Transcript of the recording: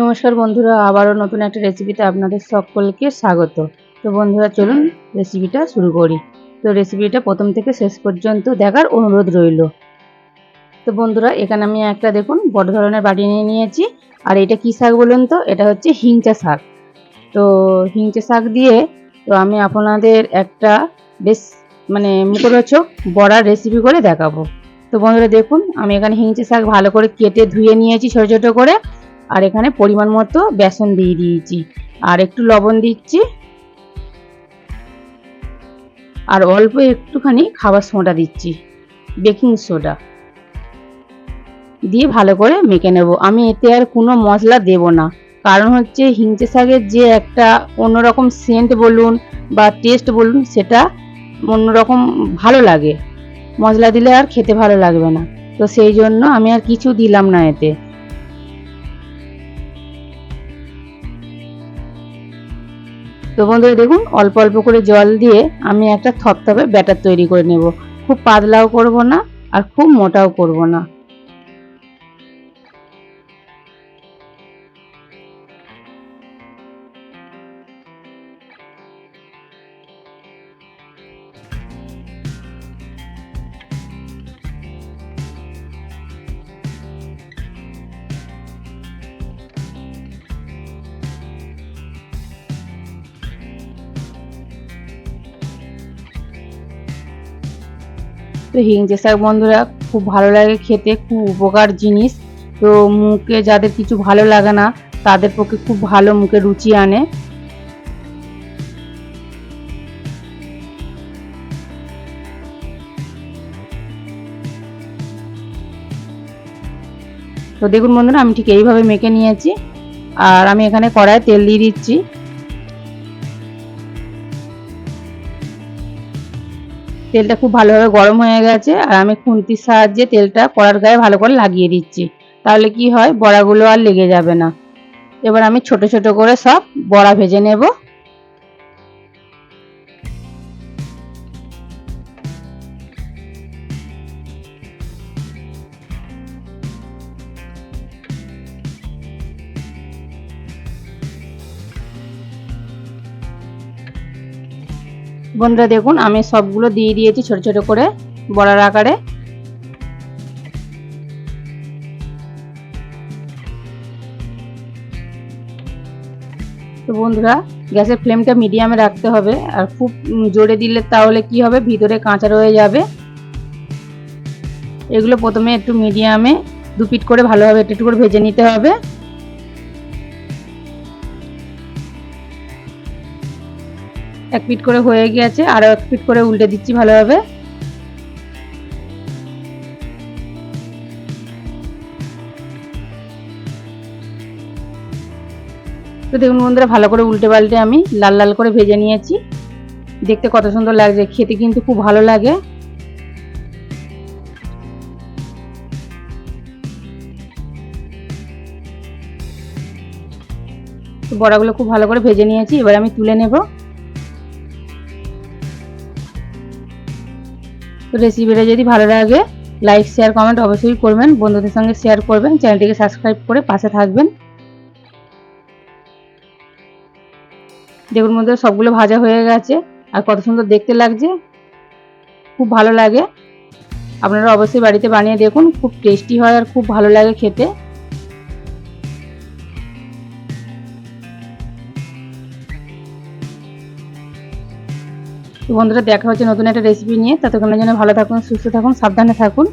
নমস্কার বন্ধুরা, আবারও নতুন একটা রেসিপিতে আপনাদের সকলকে স্বাগত। তো বন্ধুরা, চলুন রেসিপিটা শুরু করি। তো রেসিপিটা প্রথম থেকে শেষ পর্যন্ত দেখার অনুরোধ রইল। তো বন্ধুরা, এখানে আমি একটা দেখুন, বড় ধরনের বাটি নিয়ে নিয়েছি। আর এটা কী শাক বলুন তো? এটা হচ্ছে হিংচা শাক। তো হিংচা শাক দিয়ে তো আমি আপনাদের একটা বেশ মানে মুখরোচক বড়ার রেসিপি করে দেখাবো। তো বন্ধুরা, দেখুন, আমি এখানে হিংচে শাক ভালো করে কেটে ধুয়ে নিয়েছি ছোটো ছোটো করে। আর এখানে পরিমাণ মতো বেসন দিয়ে দিয়েছি। আর একটু লবণ দিচ্ছি। আর অল্প একটুখানি খাবার সোডা দিচ্ছি, বেকিং সোডা। দিয়ে ভালো করে মেখে নেব। আমি এতে আর কোনো মশলা দেব না। কারণ হচ্ছে হিংচে শাকের যে একটা অন্যরকম সেন্ট বলুন বা টেস্ট বলুন, সেটা অন্যরকম ভালো লাগে। মশলা দিলে আর খেতে ভালো লাগবে না। তো সেই জন্য আমি আর কিছু দিলাম না এতে। তো বন্ধুরা দেখুন, অল্প অল্প করে জল দিয়ে আমি একটা থপথপে ব্যাটার তৈরি করে নেব। খুব পাতলাও করব না আর খুব মোটাও করব না। তো হিংচে শাক বন্ধুরা, খুব ভালো লাগে খেতে, খুব উপকার জিনিস। তো মুখে যাদের কিছু ভালো লাগে না, তাদের পক্ষে খুব ভালো মুখে রুচি আনে। তো দেখুন বন্ধুরা, আমি ঠিক এইভাবে মেখে নিয়েছি। আর আমি এখানে কড়ায় তেল দিয়ে দিচ্ছি। তেলটা খুব ভালোভাবে গরম হয়ে গেছে, আর আমি খুন্তির সাহায্যে তেলটা কড়ার গায়ে ভালো করে লাগিয়ে দিচ্ছি। তাহলে কি হয়? বড়াগুলো আর লেগে যাবে না। এবার আমি ছোট ছোট করে সব বড়া ভেজে নেব। বন্ধুরা দেখুন, আমি সবগুলো দিয়ে দিয়েছি ছোট ছোট করে বড়ার আকারে। তো বন্ধুরা, গ্যাসের ফ্লেমটা মিডিয়ামে রাখতে হবে, আর খুব জোরে দিলে তাহলে কি হবে? ভিতরে কাঁচা রয়ে যাবে। এগুলো প্রথমে একটু মিডিয়ামে দু পিট করে ভালোভাবে একটু একটু করে ভেজে নিতে হবে। এক পিট করে হয়ে গিয়েছে আরও এক পিট করে উল্টে দিচ্ছি ভালোভাবে। তো দেখুন বন্ধুরা, ভালো করে উল্টে পাল্টে আমি লাল লাল করে ভেজে নিয়েছি। দেখতে কত সুন্দর লাগছে, খেতে কিন্তু খুব ভালো লাগে। বড়াগুলো খুব ভালো করে ভেজে নিয়েছি, এবার আমি তুলে নেব। তো রেসিপিটা যদি ভালো লাগে লাইক শেয়ার কমেন্ট অবশ্যই করবেন। বন্ধুদের সঙ্গে শেয়ার করবেন। চ্যানেলটিকে সাবস্ক্রাইব করে পাশে থাকবেন। দেখুন মধ্যে সবগুলো ভাজা হয়ে গেছে। আর কত সুন্দর দেখতে লাগছে। খুব ভালো লাগে। আপনারা অবশ্যই বাড়িতে বানিয়ে দেখুন। খুব টেস্টি হয় আর খুব ভালো লাগে খেতে। তো বন্ধুরা, দেখা হচ্ছে নতুন একটা রেসিপি নিয়ে। ততক্ষণের জন্য ভালো থাকুন, সুস্থ থাকুন, সাবধানে থাকুন।